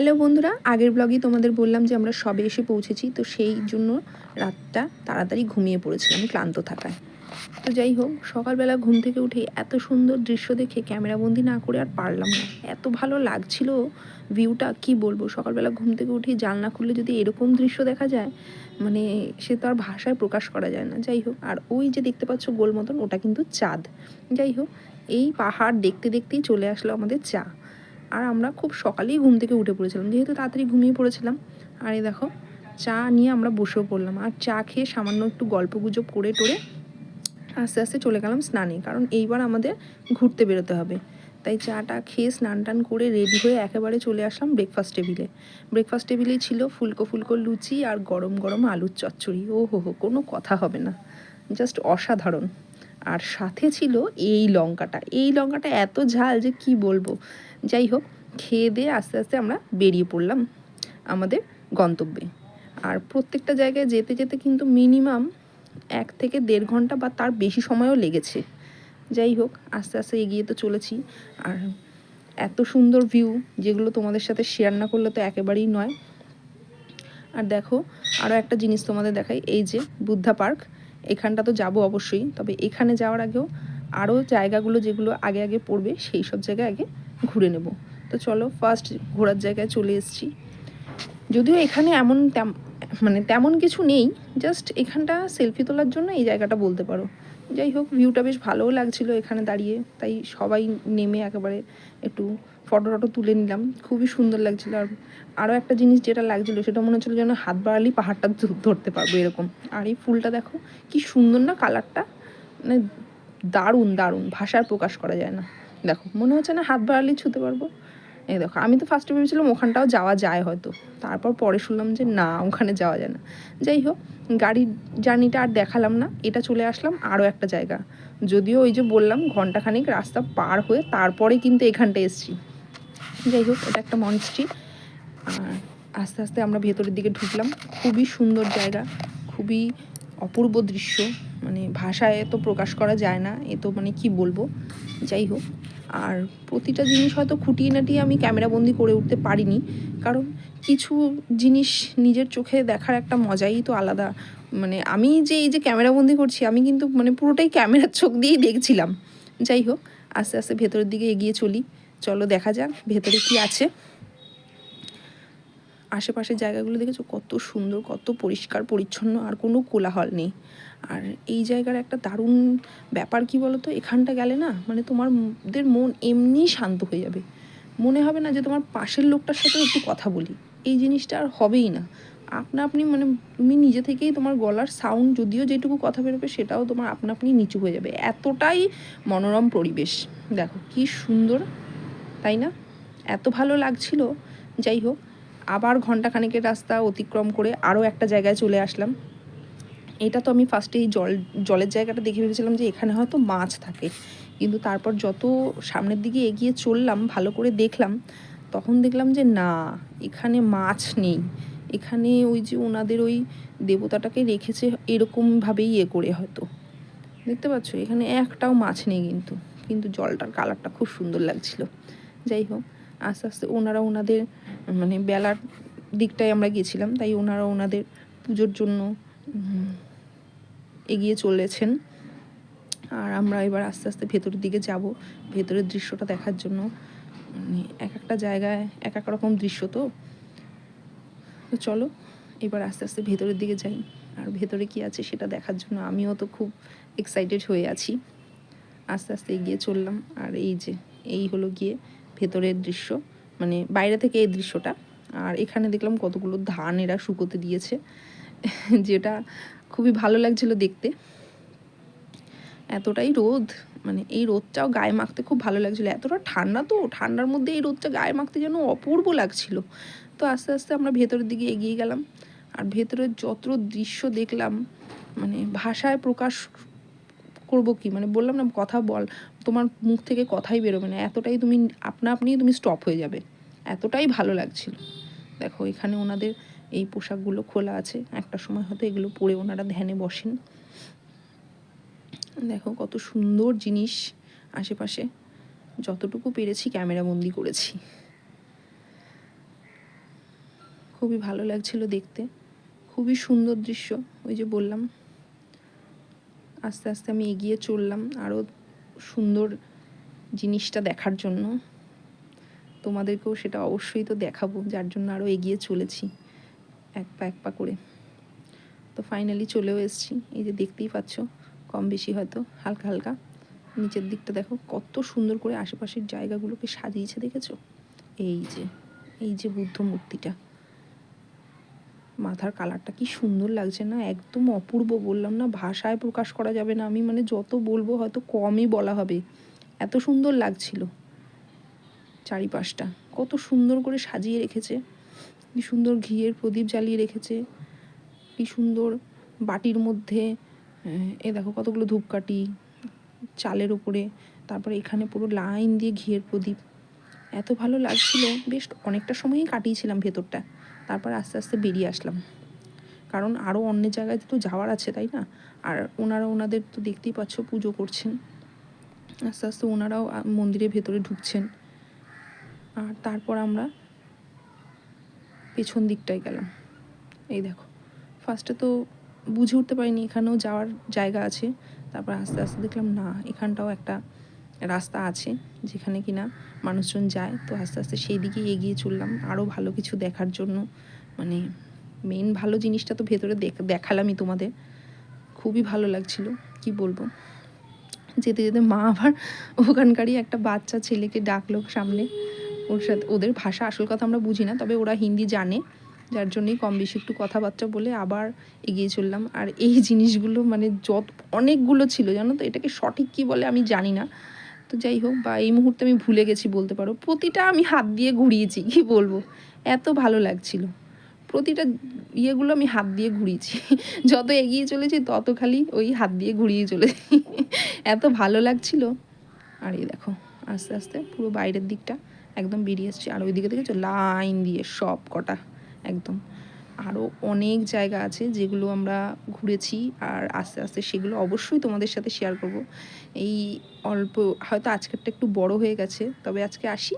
Hello বন্ধুরা, আগের ব্লগেই তোমাদের বললাম যে আমরা সবে এসে পৌঁছেছি, তো সেই জন্য রাতটা তাড়াতাড়ি ঘুমিয়ে পড়েছিলাম, ক্লান্ত থাকায়। তো যাই হোক, সকালবেলা ঘুম থেকে উঠে এত সুন্দর দৃশ্য দেখে ক্যামেরাবন্দি না করে আর পারলাম না। এত ভালো লাগছিল ভিউটা কি বলব? সকালবেলা ঘুম থেকে উঠে জানলা খুললে যদি এরকম দৃশ্য দেখা যায় মানে সে তো আর ভাষায় প্রকাশ করা যায় না। যাই হোক, আর ওই যে দেখতে পাচ্ছ গোল মতন ওটা কিন্তু চাঁদ। যাই হোক, এই পাহাড় দেখতে দেখতেই চলে আসলো আমাদের চা। আর আমরা খুব সকালেই ঘুম থেকে উঠে পড়েছিলাম। যেহেতু তাড়াতাড়ি ঘুমিয়ে পড়েছিলাম, আর এই দেখো, চা নিয়ে আমরা বসেও পড়লাম। আর চা খেয়ে সামান্য একটু গল্প গুজব করে টোরে আস্তে আস্তে চলে গেলাম স্নানে, কারণ এইবার আমাদের ঘুরতে বেরোতে হবে। তাই চাটা খেয়ে স্নান টান করে রেডি হয়ে একেবারে চলে আসলাম ব্রেকফাস্ট টেবিলে ব্রেকফাস্ট টেবিলেই ছিল ফুলকো ফুলকো লুচি আর গরম গরম আলুর চচ্চড়ি। ও হো হো কোনো কথা হবে না। জাস্ট অসাধারণ। আর সাথে ছিল এই লঙ্কাটা। এই লঙ্কাটা এত ঝাল যে কি বলব? যাই হোক, খেয়ে দিয়ে আস্তে আস্তে আমরা বেরিয়ে পড়লাম আমাদের গন্তব্যে। আর প্রত্যেকটা জায়গায় যেতে যেতে কিন্তু মিনিমাম এক থেকে দেড় ঘণ্টা বা তার বেশি সময়ও লেগেছে। যাই হোক, আস্তে আস্তে এগিয়ে তো চলেছি। আর এত সুন্দর ভিউ যেগুলো তোমাদের সাথে শেয়ার না করলে তো একেবারেই নয়। আর দেখো আরও একটা জিনিস তোমাদের দেখাই, এই যে বুদ্ধা পার্ক। এখানটা তো যাব অবশ্যই, তবে এখানে যাওয়ার আগেও আরও জায়গাগুলো যেগুলো আগে আগে পড়বে, সেই সব জায়গায় আগে ঘুরে নেব। তো চলো ফার্স্ট ঘোরার জায়গায় চলে এসেছি। যদিও এখানে এমন মানে তেমন কিছু নেই জাস্ট এখানটা সেলফি তোলার জন্য এই জায়গাটা বলতে পারো। যাই হোক ভিউটা বেশ ভালোও লাগছিল এখানে দাঁড়িয়ে, তাই সবাই নেমে একেবারে একটু ফটো টটো তুলে নিলাম। খুবই সুন্দর লাগছিল। আর আরও একটা জিনিস যেটা লাগছিল, সেটা মনে হচ্ছিল যেন হাত বাড়ালেই পাহাড়টা ধরতে পারব এরকম। আর এই ফুলটা দেখো, কি সুন্দর না কালারটা? মানে দারুণ দারুণ। ভাষার প্রকাশ করা যায় না। দেখো, মনে হচ্ছে না হাত বাড়ালেই ছুতে পারব। এই দেখো, আমি তো ফার্স্টে ভেবেছিলাম ওখানটাও যাওয়া যায় হয়তো। তারপর পরে শুনলাম যে না, ওখানে যাওয়া যায় না। যাই হোক, গাড়ির জার্নিটা আর দেখালাম না। এটা চলে আসলাম আরও একটা জায়গা। যদিও ওই যে বললাম, ঘন্টাখানিক রাস্তা পার হয়ে তারপরে কিন্তু এখানটা এসছি। যাই হোক, এটা একটা মনস্ট্রি আর আস্তে আস্তে আমরা ভেতরের দিকে ঢুকলাম। খুবই সুন্দর জায়গা, খুবই অপূর্ব দৃশ্য। মানে ভাষায় তো প্রকাশ করা যায় না, এ তো মানে কি বলব? যাই হোক, আর প্রতিটা জিনিস হয়তো খুঁটিয়ে নাটিয়ে আমি ক্যামেরাবন্দি করে উঠতে পারিনি। কারণ কিছু জিনিস নিজের চোখে দেখার একটা মজাই তো আলাদা। মানে আমি যে এই যে ক্যামেরাবন্দি করছি, আমি কিন্তু মানে পুরোটাই ক্যামেরার চোখ দিয়েই দেখছিলাম। যাই হোক, আস্তে আস্তে ভেতরের দিকে এগিয়ে চলি। চলো দেখা যাক ভেতরে কি আছে। আশেপাশের জায়গাগুলো দেখেছ? কত সুন্দর, কত পরিষ্কার, পরিচ্ছন্ন, আর কোনো কোলাহল নেই। আর এই জায়গার একটা দারুণ ব্যাপার কি বলো তো এখানটা গেলে না মানে তোমারদের মন এমনি শান্ত হয়ে যাবে। মনে হবে না যে তোমার পাশের লোকটার সাথে একটু কথা বলি। এই জিনিসটা আর হবেই না। আপনা আপনি মানে তুমি নিজে থেকেই তোমার গলার সাউন্ড যদিও যেটুকু কথা বেরোবে, সেটাও তোমার আপনা আপনি নিচু হয়ে যাবে। এতটাই মনোরম পরিবেশ। দেখো কি সুন্দর তাই না? এত ভালো লাগছিল। যাই হোক, আবার ঘণ্টা খানেকের রাস্তা অতিক্রম করে আরও একটা জায়গায় চলে আসলাম। এটা তো আমি ফার্স্টে এই জল, জলের জায়গাটা দেখে ভেবেছিলাম যে এখানে হয়তো মাছ থাকে। কিন্তু তারপর যত সামনের দিকে এগিয়ে চললাম, ভালো করে দেখলাম, তখন দেখলাম যে না, এখানে মাছ নেই। এখানে ওই যে ওনাদের ওই দেবতাটাকে রেখেছে এরকমভাবেই ইয়ে করে হয়তো। দেখতে পাচ্ছ? এখানে একটাও মাছ নেই কিন্তু। কিন্তু জলটার কালারটা খুব সুন্দর লাগছিল। যাই হোক, আস্তে আস্তে ওনারা ওনাদের মানে বেলার দিকটায় আমরা গেছিলাম তাই ওনারা ওনাদের পুজোর জন্য এগিয়ে চলেছেন। আর আমরা এবার আস্তে আস্তে ভেতরের দিকে যাব। ভেতরের দৃশ্যটা দেখার জন্য মানে এক একটা জায়গায় এক এক রকম দৃশ্য তো। তো চলো, এবার আস্তে আস্তে ভেতরের দিকে যাই। আর ভেতরে কি আছে সেটা দেখার জন্য আমিও তো খুব এক্সাইটেড হয়ে আছি। আস্তে আস্তে এগিয়ে চললাম। আর এই যে, এই হলো গিয়ে ভেতরের দৃশ্য মানে বাইরে থেকে এই দৃশ্যটা। আর এখানে দেখলাম কতগুলো ধান এরা শুকোতে দিয়েছে, যেটা খুবই ভালো লাগছিল দেখতে। এতটাই রোদ মানে এই রোদটাও গায়ে মাখতে খুব ভালো লাগছিল। এতটা ঠান্ডা তো, ঠান্ডার মধ্যে এই রোদটা গায়ে মাখতে যেন অপূর্ব লাগছিল। তো আস্তে আস্তে আমরা ভেতরের দিকে এগিয়ে গেলাম। আর ভেতরের যত দৃশ্য দেখলাম মানে ভাষায় প্রকাশ করব কি? মানে বললাম না, কথা বল। তোমার মুখ থেকে কথাই বেরোবে না। এতটাই তুমি, আপনা আপনি তুমি স্টপ হয়ে যাবে। এতটাই ভালো লাগছিল। দেখো, এখানে ওনাদের এই পোশাকগুলো খোলা আছে। একটা সময় হয়তো এগুলো পরে ওনারা ধ্যানে বসেন। দেখো, কত সুন্দর জিনিস আশেপাশে। যতটুকু পেরেছি ক্যামেরা বন্দি করেছি। খুবই ভালো লাগছিল দেখতে। খুবই সুন্দর দৃশ্য, ওই যে বললাম। আস্তে আস্তে আমি এগিয়ে চললাম আরও সুন্দর জিনিসটা দেখার জন্য। তোমাদেরকেও সেটা অবশ্যই তো দেখাবো, যার জন্য আরও এগিয়ে চলেছি এক পা এক পা করে। তো ফাইনালি চলেও এসেছি, এই যে দেখতেই পাচ্ছ, কম বেশি হয়তো, হালকা হালকা। নিচের দিকটা দেখো, কত সুন্দর করে আশেপাশের জায়গাগুলোকে সাজিয়েছে, দেখেছ? এই যে এই যে বুদ্ধ মূর্তিটা মাথার কালারটা কি সুন্দর লাগছে না, একদম অপূর্ব বললাম না, ভাষায় প্রকাশ করা যাবে না আমি মানে যত বলব হয়তো কমই বলা হবে। এত সুন্দর লাগছিল চারিপাশটা, কত সুন্দর করে সাজিয়ে রেখেছে, কি সুন্দর ঘিয়ের প্রদীপ জ্বালিয়ে রেখেছে, কি সুন্দর বাটির মধ্যে, এ দেখো কতগুলো ধূপকাঠি, চালের ওপরে, তারপরে এখানে পুরো লাইন দিয়ে ঘিয়ের প্রদীপ, এত ভালো লাগছিল, বেশ অনেকটা সময়ই কাটিয়েছিলাম ভেতরটা। তারপর আস্তে আস্তে বেরিয়ে আসলাম। কারণ আরও অন্য জায়গায় তো যাওয়ার আছে, তাই না? আর ওনারা, ওনাদের তো দেখতেই পাচ্ছ পুজো করছেন। আস্তে আস্তে ওনারাও মন্দিরের ভেতরে ঢুকছেন। আর তারপর আমরা পেছন দিকটায় গেলাম। এই দেখো ফার্স্টে তো বুঝে উঠতে পারিনি এখানেও যাওয়ার জায়গা আছে। তারপর আস্তে আস্তে দেখলাম, না, এখানটাও একটা রাস্তা আছে যেখানে কিনা মানুষজন যায়। তো আস্তে আস্তে সেই দিকেই এগিয়ে চললাম। আরও ভালো কিছু দেখার জন্য। মানে মেন ভালো জিনিসটা তো ভেতরে দেখ- দেখালামই তোমাদের। খুবই ভালো লাগছিল, কি বলব? যেতে যেতে মা আবার ওখানকারই একটা বাচ্চা ছেলেকে ডাকলো সামনে। ওর সাথে, ওদের ভাষা আসল কথা আমরা বুঝি না, তবে ওরা হিন্দি জানে। যার জন্যই কম বেশি একটু কথাবার্তা বলে আবার এগিয়ে চললাম। আর এই জিনিসগুলো মানে যত, অনেকগুলো ছিল, জানো তো? এটাকে সঠিক কী বলে আমি জানি না। তো যাই হোক, বা এই মুহূর্তে আমি ভুলে গেছি বলতে পারো। প্রতিটা আমি হাত দিয়ে ঘুরিয়েছি, কি বলব? এত ভালো লাগছিল। প্রতিটা ইয়েগুলো আমি হাত দিয়ে ঘুরিয়েছি। যত এগিয়ে চলেছি, তত খালি ওই হাত দিয়ে ঘুরিয়ে চলেছি। এত ভালো লাগছিল। আর এই দেখো, আস্তে আস্তে পুরো বাইরের দিকটা একদম বেরিয়ে এসছে আর ওই দিকে দেখেছ? লাইন দিয়ে সব কটা একদম। আরও অনেক জায়গা আছে যেগুলো আমরা ঘুরেছি আর আস্তে আস্তে সেগুলো অবশ্যই তোমাদের সাথে শেয়ার করব। এই অল্প, হয়তো আজকেরটা একটু বড় হয়ে গেছে, তবে আজকে আসি।